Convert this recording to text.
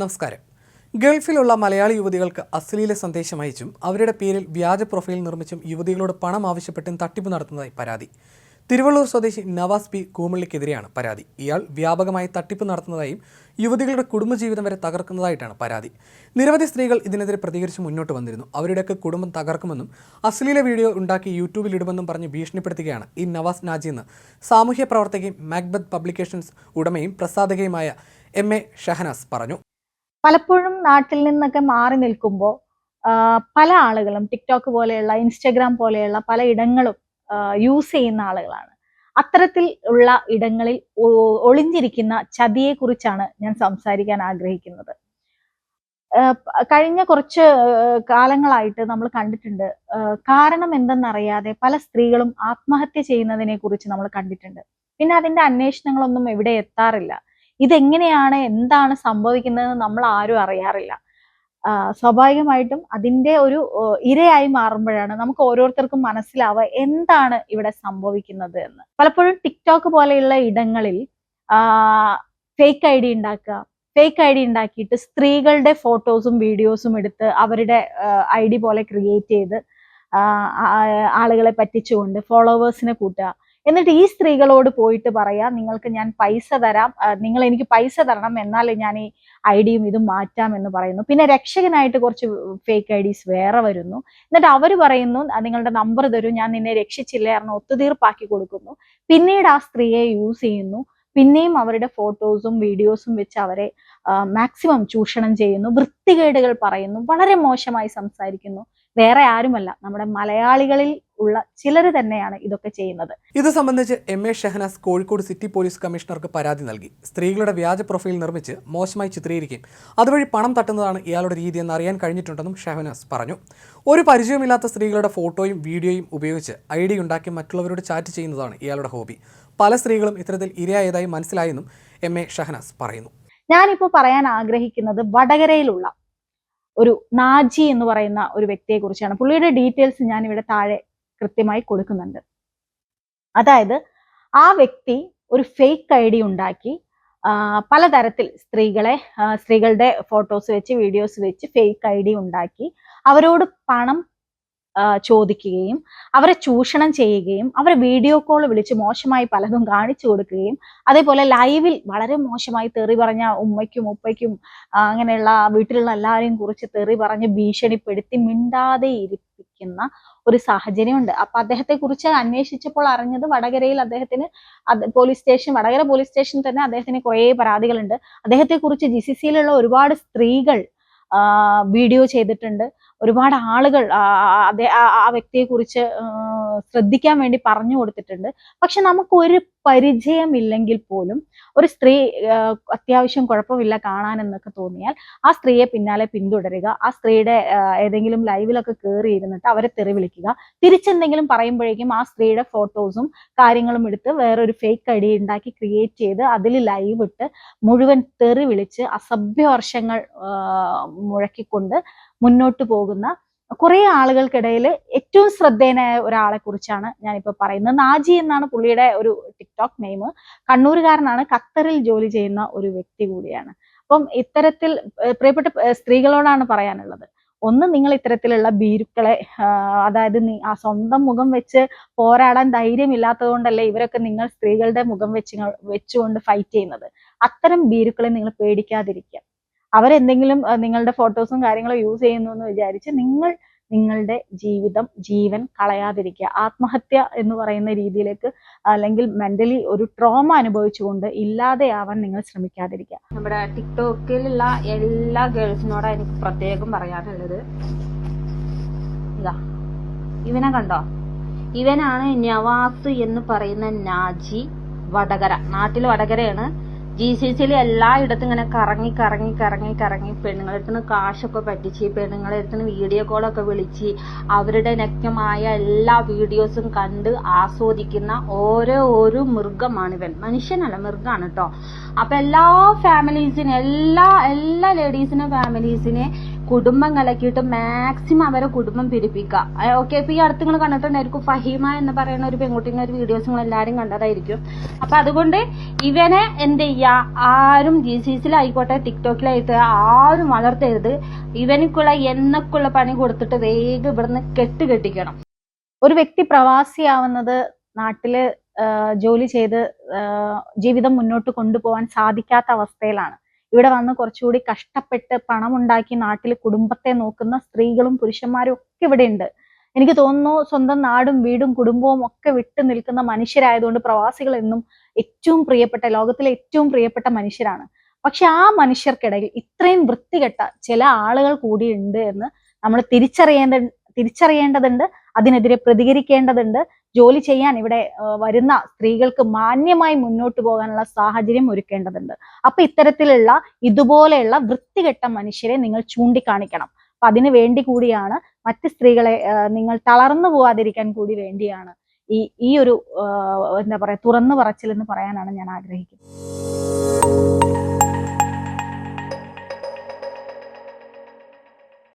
നമസ്കാരം. ഗൾഫിലുള്ള മലയാളി യുവതികൾക്ക് അശ്ലീല സന്ദേശം അയച്ചും അവരുടെ പേരിൽ വ്യാജ പ്രൊഫൈൽ നിർമ്മിച്ചും യുവതികളോട് പണം ആവശ്യപ്പെട്ടും തട്ടിപ്പ് നടത്തുന്നതായി പരാതി. തിരുവള്ളൂർ സ്വദേശി നവാസ് പി കൂമള്ളിക്കെതിരെയാണ് പരാതി. ഇയാൾ വ്യാപകമായി തട്ടിപ്പ് നടത്തുന്നതായും യുവതികളുടെ കുടുംബജീവിതം വരെ തകർക്കുന്നതായിട്ടാണ് പരാതി. നിരവധി സ്ത്രീകൾ ഇതിനെതിരെ പ്രതികരിച്ച് മുന്നോട്ട് വന്നിരുന്നു. അവരുടെയൊക്കെ കുടുംബം തകർക്കുമെന്നും അശ്ലീല വീഡിയോ ഉണ്ടാക്കി യൂട്യൂബിൽ ഇടുമെന്നും പറഞ്ഞ് ഭീഷണിപ്പെടുത്തുകയാണ് ഈ നവാസ് നാജി സാമൂഹ്യ പ്രവർത്തകയും മാക്ബത്ത് പബ്ലിക്കേഷൻസ് ഉടമയും പ്രസാധകയുമായ എം എ ഷഹനാസ് പറഞ്ഞു. പലപ്പോഴും നാട്ടിൽ നിന്നൊക്കെ മാറി നിൽക്കുമ്പോൾ പല ആളുകളും ടിക്ടോക്ക് പോലെയുള്ള ഇൻസ്റ്റഗ്രാം പോലെയുള്ള പല ഇടങ്ങളും യൂസ് ചെയ്യുന്ന ആളുകളാണ്. അത്തരത്തിൽ ഉള്ള ഇടങ്ങളിൽ ഒളിഞ്ഞിരിക്കുന്ന ചതിയെ കുറിച്ചാണ് ഞാൻ സംസാരിക്കാൻ ആഗ്രഹിക്കുന്നത്. കഴിഞ്ഞ കുറച്ച് കാലങ്ങളായിട്ട് നമ്മൾ കണ്ടിട്ടുണ്ട്. കാരണം എന്തെന്നറിയാതെ പല സ്ത്രീകളും ആത്മഹത്യ ചെയ്യുന്നതിനെ കുറിച്ച് നമ്മൾ കണ്ടിട്ടുണ്ട്. പിന്നെ അതിന്റെ അന്വേഷണങ്ങളൊന്നും എവിടെ എത്താറില്ല. ഇതെങ്ങനെയാണ്? എന്താണ് സംഭവിക്കുന്നതെന്ന് നമ്മൾ ആരും അറിയാറില്ല. സ്വാഭാവികമായിട്ടും അതിന്റെ ഒരു ഇരയായി മാറുമ്പോഴാണ് നമുക്ക് ഓരോരുത്തർക്കും മനസ്സിലാവുക എന്താണ് ഇവിടെ സംഭവിക്കുന്നത് എന്ന്. പലപ്പോഴും ടിക്ടോക്ക് പോലെയുള്ള ഇടങ്ങളിൽ ഫേക്ക് ഐ ഡി ഉണ്ടാക്കുക ഫേക്ക് ഐ ഡി ഉണ്ടാക്കിയിട്ട് സ്ത്രീകളുടെ ഫോട്ടോസും വീഡിയോസും എടുത്ത് അവരുടെ ഐ ഡി പോലെ ക്രിയേറ്റ് ചെയ്ത് ആളുകളെ പറ്റിച്ചുകൊണ്ട് ഫോളോവേഴ്സിനെ കൂട്ടുക. എന്നിട്ട് ഈ സ്ത്രീകളോട് പോയിട്ട് പറയാം നിങ്ങൾക്ക് ഞാൻ പൈസ തരാം നിങ്ങൾ എനിക്ക് പൈസ തരണം എന്നാലേ ഞാൻ ഈ ഐ ഡിയും ഇതും മാറ്റാം എന്ന് പറയുന്നു. പിന്നെ രക്ഷകനായിട്ട് കുറച്ച് ഫേക്ക് ഐ ഡീസ് വേറെ വരുന്നു. എന്നിട്ട് അവർ പറയുന്നു നിങ്ങളുടെ നമ്പർ തരൂ ഞാൻ നിന്നെ രക്ഷിച്ചില്ല കാരണം ഒത്തുതീർപ്പാക്കി കൊടുക്കുന്നു. പിന്നീട് ആ സ്ത്രീയെ യൂസ് ചെയ്യുന്നു. പിന്നെയും അവരുടെ ഫോട്ടോസും വീഡിയോസും വെച്ച് അവരെ മാക്സിമം ചൂഷണം ചെയ്യുന്നു. വൃത്തികേടുകൾ പറയുന്നു. വളരെ മോശമായി സംസാരിക്കുന്നു. വേറെ ആരുമല്ല. നമ്മുടെ മലയാളികളിൽ ഉള്ള ചിലർ തന്നെയാണ് ഇതൊക്കെ ചെയ്യുന്നത്. ഇത് സംബന്ധിച്ച് M A Shahanas Kozhikode city police കമ്മീഷണർക്ക് പരാതി നൽകി. സ്ത്രീകളുടെ വ്യാജ പ്രൊഫൈൽ നിർമ്മിച്ച് മോശമായി ചിത്രീകരിക്കുകയും അതുവഴി പണം തട്ടുന്നതാണ് ഇയാളുടെ രീതി എന്ന് അറിയാൻ കഴിഞ്ഞിട്ടുണ്ടെന്നും ഷഹനാസ് പറഞ്ഞു. ഒരു പരിചയമില്ലാത്ത സ്ത്രീകളുടെ ഫോട്ടോയും വീഡിയോയും ഉപയോഗിച്ച് ഐ ഡി ഉണ്ടാക്കി മറ്റുള്ളവരോട് ചാറ്റ് ചെയ്യുന്നതാണ് ഇയാളുടെ ഹോബി. പല സ്ത്രീകളും ഇത്തരത്തിൽ ഇരയായതായി മനസ്സിലായെന്നും എം എ ഷഹനാസ് പറയുന്നു. ഞാനിപ്പോൾ പറയാൻ ആഗ്രഹിക്കുന്നത് വടകരയിലുള്ള ഒരു നാജി എന്ന് പറയുന്ന ഒരു വ്യക്തിയെ കുറിച്ചാണ്. പുള്ളിയുടെ ഡീറ്റെയിൽസ് ഞാൻ ഇവിടെ താഴെ കൃത്യമായി കൊടുക്കുന്നുണ്ട്. അതായത് ആ വ്യക്തി ഒരു ഫേക്ക് ഐ ഡി ഉണ്ടാക്കി പലതരത്തിൽ സ്ത്രീകളെ സ്ത്രീകളുടെ ഫോട്ടോസ് വെച്ച് വീഡിയോസ് വെച്ച് ഫേക്ക് ഐ ഡി ഉണ്ടാക്കി അവരോട് പണം ചോദിക്കുകയും അവരെ ചൂഷണം ചെയ്യുകയും അവരെ വീഡിയോ കോൾ വിളിച്ച് മോശമായി പലതും കാണിച്ചു കൊടുക്കുകയും അതേപോലെ ലൈവിൽ വളരെ മോശമായി തെറി പറഞ്ഞ ഉമ്മയ്ക്കും ഉപ്പയ്ക്കും അങ്ങനെയുള്ള വീട്ടിലുള്ള എല്ലാവരെയും കുറിച്ച് തെറി പറഞ്ഞ് ഭീഷണിപ്പെടുത്തി മിണ്ടാതെ ഇരിപ്പിക്കുന്ന ഒരു സാഹചര്യമുണ്ട്. അപ്പൊ അദ്ദേഹത്തെ കുറിച്ച് അന്വേഷിച്ചപ്പോൾ അറിഞ്ഞത് വടകരയിൽ അദ്ദേഹത്തിന് പോലീസ് സ്റ്റേഷൻ വടകര പോലീസ് സ്റ്റേഷനിൽ തന്നെ അദ്ദേഹത്തിന് കുറെ പരാതികളുണ്ട്. അദ്ദേഹത്തെ കുറിച്ച് ജി സി സിയിലുള്ള ഒരുപാട് സ്ത്രീകൾ വീഡിയോ ചെയ്തിട്ടുണ്ട്. ഒരുപാട് ആളുകൾ ആ, വ്യക്തിയെ കുറിച്ച് ശ്രദ്ധിക്കാൻ വേണ്ടി പറഞ്ഞു കൊടുത്തിട്ടുണ്ട്. പക്ഷെ നമുക്ക് ഒരു പരിചയമില്ലെങ്കിൽ പോലും ഒരു സ്ത്രീ അത്യാവശ്യം കുഴപ്പമില്ല കാണാനെന്നൊക്കെ തോന്നിയാൽ ആ സ്ത്രീയെ പിന്നാലെ പിന്തുടരുക ആ സ്ത്രീയുടെ ഏതെങ്കിലും ലൈവിലൊക്കെ കയറി ഇരുന്നിട്ട് അവരെ തെറി വിളിക്കുക. തിരിച്ചെന്തെങ്കിലും പറയുമ്പോഴേക്കും ആ സ്ത്രീയുടെ ഫോട്ടോസും കാര്യങ്ങളും എടുത്ത് വേറൊരു ഫേക്ക് ഐ ഡി ഉണ്ടാക്കി ക്രിയേറ്റ് ചെയ്ത് അതിൽ ലൈവ് ഇട്ട് മുഴുവൻ തെറി വിളിച്ച് അസഭ്യവർഷങ്ങൾ മുഴക്കിക്കൊണ്ട് മുന്നോട്ട് പോകുന്ന കുറെ ആളുകൾക്കിടയിൽ ഏറ്റവും ശ്രദ്ധേയനായ ഒരാളെ കുറിച്ചാണ് ഞാനിപ്പോ പറയുന്നത്. നാജി എന്നാണ് പുള്ളിയുടെ ഒരു ടിക്ടോക്ക് നെയിം. കണ്ണൂരുകാരനാണ് ഖത്തറിൽ ജോലി ചെയ്യുന്ന ഒരു വ്യക്തി കൂടിയാണ്. അപ്പം ഇത്തരത്തിൽ പ്രിയപ്പെട്ട സ്ത്രീകളോടാണ് പറയാനുള്ളത്. ഒന്ന് നിങ്ങൾ ഇത്തരത്തിലുള്ള ഭീരുക്കളെ അതായത് ആ സ്വന്തം മുഖം വെച്ച് പോരാടാൻ ധൈര്യമില്ലാത്തത് കൊണ്ടല്ലേ ഇവരൊക്കെ നിങ്ങൾ സ്ത്രീകളുടെ മുഖം വെച്ച് വെച്ചുകൊണ്ട് ഫൈറ്റ് ചെയ്യുന്നത്? അത്തരം ഭീരുക്കളെ നിങ്ങൾ പേടിക്കാതിരിക്കുക. അവരെന്തെങ്കിലും നിങ്ങളുടെ ഫോട്ടോസും കാര്യങ്ങളും യൂസ് ചെയ്യുന്നു എന്ന് വിചാരിച്ച് നിങ്ങൾ നിങ്ങളുടെ ജീവിതം ജീവൻ കളയാതിരിക്കുക. ആത്മഹത്യ എന്ന് പറയുന്ന രീതിയിലേക്ക് അല്ലെങ്കിൽ മെന്റലി ഒരു ട്രോമ അനുഭവിച്ചുകൊണ്ട് ഇല്ലാതെയാവാൻ നിങ്ങൾ ശ്രമിക്കാതിരിക്കുക. നമ്മുടെ ടിക്ടോക്കിലുള്ള എല്ലാ ഗേൾസിനോടാ എനിക്ക് പ്രത്യേകം പറയാനുള്ളത്. ഇതാ ഇവനെ കണ്ടോ? ഇവനാണ് നവാസ് എന്ന് പറയുന്ന നാജി വടകര. നാട്ടിൽ വടകരയാണ് ജി സി സിയിൽ എല്ലായിടത്തും ഇങ്ങനെ കറങ്ങി കറങ്ങി കറങ്ങി കറങ്ങി പെണ്ണുങ്ങളെ അടുത്തുനിന്ന് കാശൊക്കെ പറ്റിച്ച് പെണ്ണുങ്ങളെ അടുത്തുനിന്ന് വീഡിയോ കോളൊക്കെ വിളിച്ച് അവരുടെ നഗ്നമായ എല്ലാ വീഡിയോസും കണ്ട് ആസ്വദിക്കുന്ന ഓരോ ഒരു മൃഗമാണ് ഇവൻ. മനുഷ്യനല്ല മൃഗമാണ് കേട്ടോ അപ്പൊ എല്ലാ ഫാമിലീസിനെ എല്ലാ എല്ലാ ലേഡീസിനും ഫാമിലീസിനെ കുടുംബം കലക്കിയിട്ട് മാക്സിമം അവരെ കുടുംബം പിരിപ്പിക്കുക ഓക്കെ ഇപ്പൊ ഈ അടുത്ത് നിങ്ങൾ കണ്ടിട്ടുണ്ടായിരിക്കും ഫഹീമ എന്ന് പറയുന്ന ഒരു പെൺകുട്ടിന്റെ ഒരു വീഡിയോസ് നിങ്ങൾ എല്ലാവരും കണ്ടതായിരിക്കും. അപ്പൊ അതുകൊണ്ട് ഇവനെ എന്ത് ചെയ്യാ ആരും ജി സി സിയിലായിക്കോട്ടെ ടിക്ടോക്കിലായിട്ട് ആരും വളർത്തരുത്. ഇവനിക്കുള്ള എന്നൊക്കെയുള്ള പണി കൊടുത്തിട്ട് വേഗം ഇവിടുന്ന് കെട്ട് കെട്ടിക്കണം ഒരു വ്യക്തി പ്രവാസിയാവുന്നത് നാട്ടിൽ ജോലി ചെയ്ത് ജീവിതം മുന്നോട്ട് കൊണ്ടുപോകാൻ സാധിക്കാത്ത അവസ്ഥയിലാണ്. ഇവിടെ വന്ന് കുറച്ചുകൂടി കഷ്ടപ്പെട്ട് പണം ഉണ്ടാക്കി നാട്ടിൽ കുടുംബത്തെ നോക്കുന്ന സ്ത്രീകളും പുരുഷന്മാരും ഒക്കെ ഇവിടെ ഉണ്ട്. എനിക്ക് തോന്നുന്നു സ്വന്തം നാടും വീടും കുടുംബവും ഒക്കെ വിട്ടു നിൽക്കുന്ന മനുഷ്യരായതുകൊണ്ട് പ്രവാസികൾ എന്നും ഏറ്റവും പ്രിയപ്പെട്ട ലോകത്തിലെ ഏറ്റവും പ്രിയപ്പെട്ട മനുഷ്യരാണ്. പക്ഷെ ആ മനുഷ്യർക്കിടയിൽ ഇത്രയും വൃത്തികെട്ട ചില ആളുകൾ കൂടിയുണ്ട് എന്ന് നമ്മൾ തിരിച്ചറിയേണ്ട തിരിച്ചറിയേണ്ടതുണ്ട്. അതിനെതിരെ പ്രതികരിക്കേണ്ടതുണ്ട്. ജോലി ചെയ്യാൻ ഇവിടെ വരുന്ന സ്ത്രീകൾക്ക് മാന്യമായി മുന്നോട്ട് പോകാനുള്ള സാഹചര്യം ഒരുക്കേണ്ടതുണ്ട്. അപ്പൊ ഇത്തരത്തിലുള്ള ഇതുപോലെയുള്ള വൃത്തികെട്ട മനുഷ്യരെ നിങ്ങൾ ചൂണ്ടിക്കാണിക്കണം. അപ്പൊ അതിനു വേണ്ടി കൂടിയാണ് മറ്റ് സ്ത്രീകളെ നിങ്ങൾ തളർന്നു പോവാതിരിക്കാൻ കൂടി വേണ്ടിയാണ് ഈ ഈ ഒരു എന്താ പറയാ തുറന്നു പറച്ചിൽ എന്ന് പറയാനാണ് ഞാൻ ആഗ്രഹിക്കുന്നത്.